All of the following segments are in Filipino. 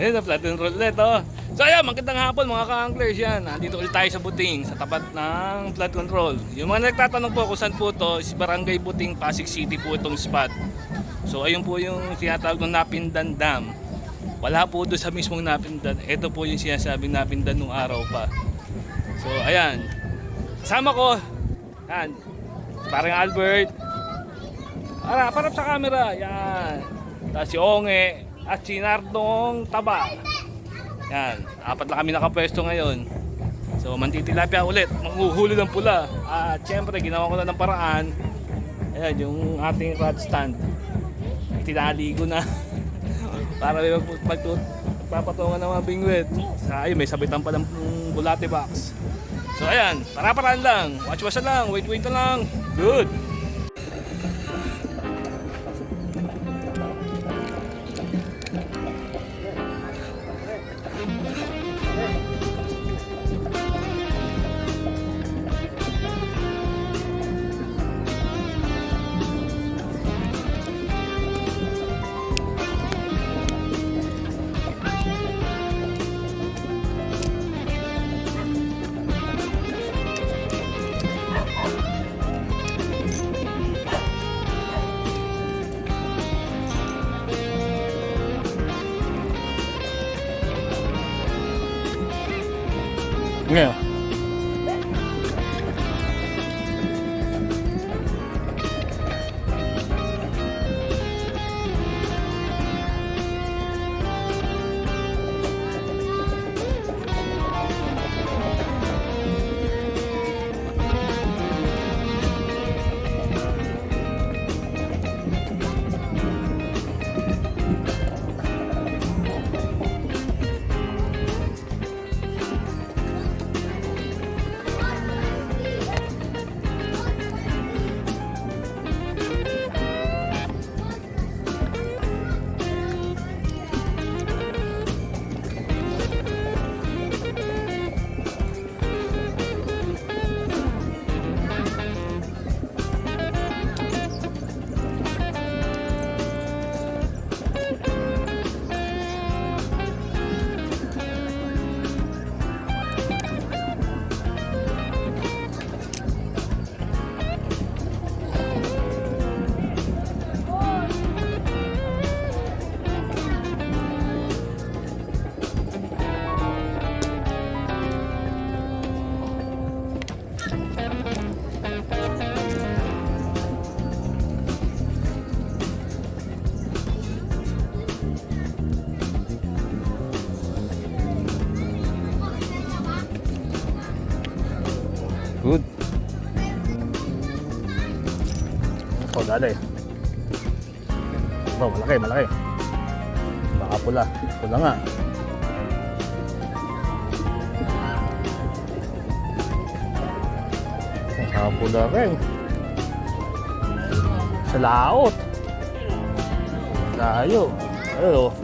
Ayun na, flat and roll ulit, oh. So ayan, magandang hapon mga ka-anglers yan. Nandito ulit tayo sa Buting, sa tapat ng flood control. Yung mga nagtatanong po kung saan po to, is Barangay Buting, Pasig City po itong spot. So ayun po yung tinatawag ng Napindan Dam. Wala po doon sa mismong Napindan. Ito po yung sinasabing Napindan nung araw pa. So ayan, kasama ko, yan, parang Albert, para, parang sa camera, yan. Tapos si Onge at si Nardong Taba. Yan, apat lang kami nakapwesto ngayon. So, mantitilapia ulit, manghuhuli ng pula. At syempre, ginawa ko na ng paraan. Ayan, yung ating rod stand. Tinali ko na. Para may mag- magtut papatungan ng mga bingwit. Ayun, may sabitan pa ng bulate box. So ayan, para-paraan lang. Watch-watch lang, wait-wait lang. Good. Ngayon. Good. Dali. Oh, malaki, malaki. Baka pula. Pula nga. Baka pula rin. Sa laot. Layo. Ayo.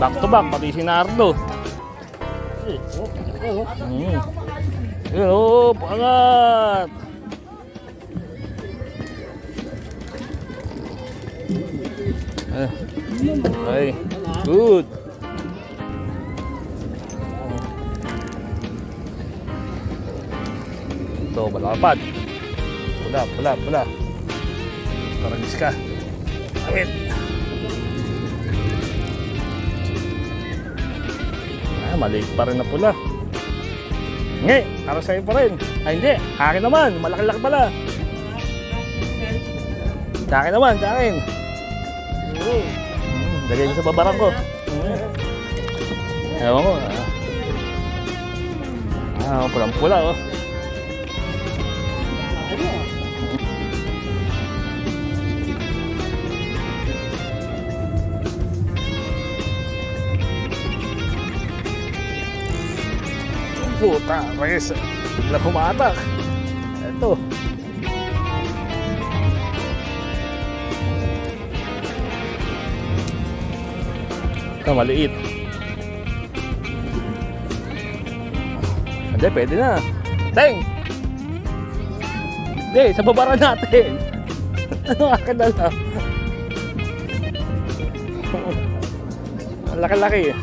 Back to back, pati si Nardo. Mm. Yun, oh, pangat! Okay, good. Ito, balapad. Pula, pula, pula. Paragis ka. Awit. Ah, maliit pa rin na pula. Nge, para sa'yo pa rin. Ay hindi, akin naman. Malaki-laki pala. Sa akin naman, sa akin. Mm, lagay sa babarang ko. Mm. Ewan ko. Ah, ah pulang-pula oh. Puta, res. Bigla humatak. Ito. Ito, maliit. Hindi, pwede na. Teng! Hindi, sa babara natin. ano ka kadala? Ang laki-laki hmm, eh.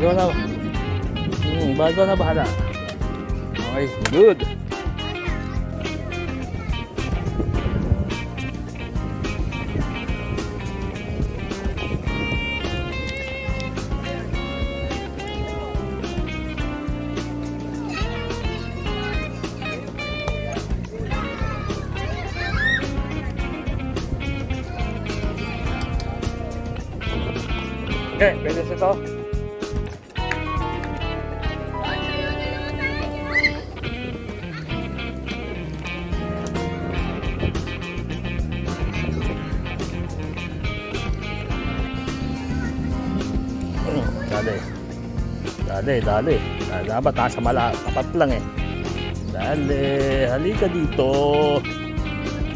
Ikaw na. Hmm, bago na bahala. Okay, good. Okay, pwede sa ito. Dali, dali. Dali, Dapat nasa mala, tapat lang eh. Dali, halika dito.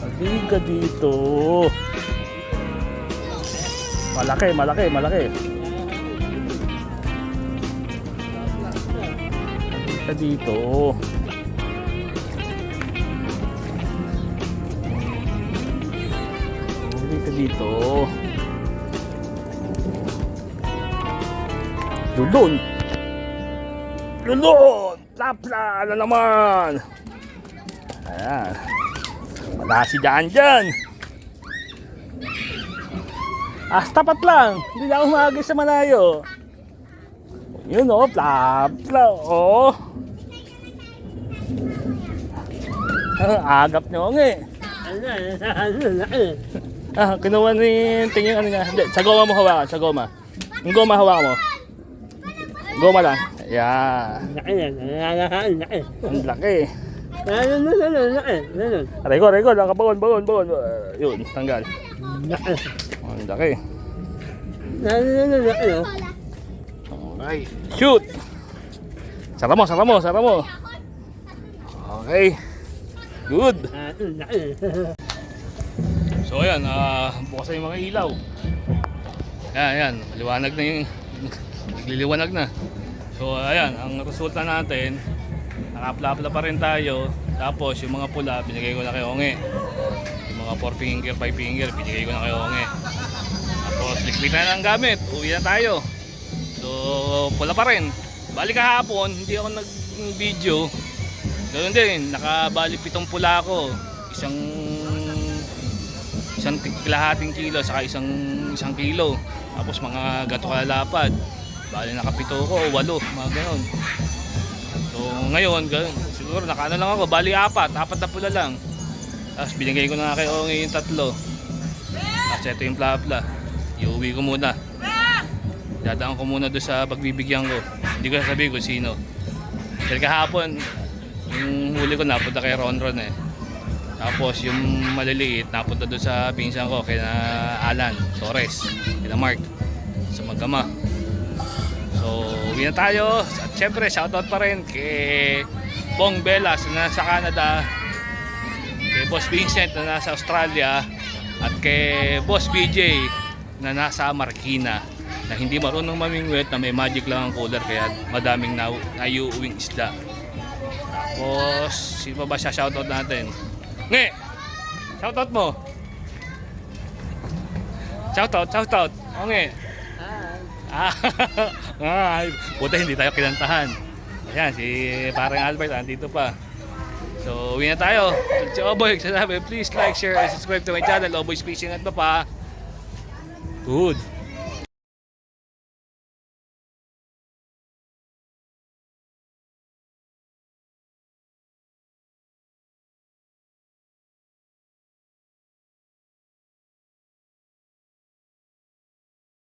Halika dito. Malaki, malaki, malaki. Halika dito. Halika dito. Lulun! Lulun! Tapla na naman! Ayan. Wala si Jan dyan. Ah, tapat lang. Hindi na maagis sa malayo. Yun o, oh, plapla. Oh. Ah, agap niyo nga eh. Ah, kinuha ni tingin ano niya. Hindi, sa goma mo hawakan, sa goma. Yung goma hawakan mo. Goma lang. Yan. Ang laki. Aray ko, aray ko. Nakabaon, baon, baon. Uh, yun, tanggal. Ang laki. Okay. Shoot! Sara mo, sara mo, sara mo. Okay. Good. So ayan, ah bukas na yung mga ilaw. Ayan, ayan. Maliwanag na yung... Nagliliwanag na. So ayan, ang resulta natin, nakapla-pla pa rin tayo. Tapos yung mga pula, binigay ko na kay Onge. Yung mga 4 finger, 5 finger, binigay ko na kay Onge. Tapos liquid na ng gamit, uwi na tayo. So pula pa rin. Balik kahapon, hindi ako nag-video. Ganoon din, nakabali pitong pula ako. Isang isang kalahating kilo saka isang isang kilo. Tapos mga gato kalalapad. Bali nakapito ko, walo, mga ganon. So ngayon, ganun, siguro nakaano lang ako, bali apat, apat na pula lang. Tapos binigay ko na kay Onge yung tatlo. Tapos ito yung plapla. Iuwi ko muna. Dadaan ko muna doon sa pagbibigyan ko. Hindi ko sasabihin kung sino. Dahil kahapon, yung huli ko napunta kay Ron Ron eh. Tapos yung maliliit, napunta doon sa pinsan ko, kay na Alan Torres, kina Mark, sa Magama. So, uwi na tayo. At syempre, shoutout pa rin kay Bong Belas na nasa Canada, kay Boss Vincent na nasa Australia, at kay Boss BJ na nasa Marikina na hindi marunong mamingwit na may magic lang ang cooler kaya madaming na naiuwing isda. Tapos, sino pa ba siya shoutout natin? Nge! Shoutout mo! Shoutout, shoutout! O nge! Ah, ay, puta hindi tayo kinantahan. Ayan, si parang Albert andito pa. So, uwi na tayo. Si Oboy, sasabi, please like, share, and subscribe to my channel. Oboy's Fishing at Papa. Good.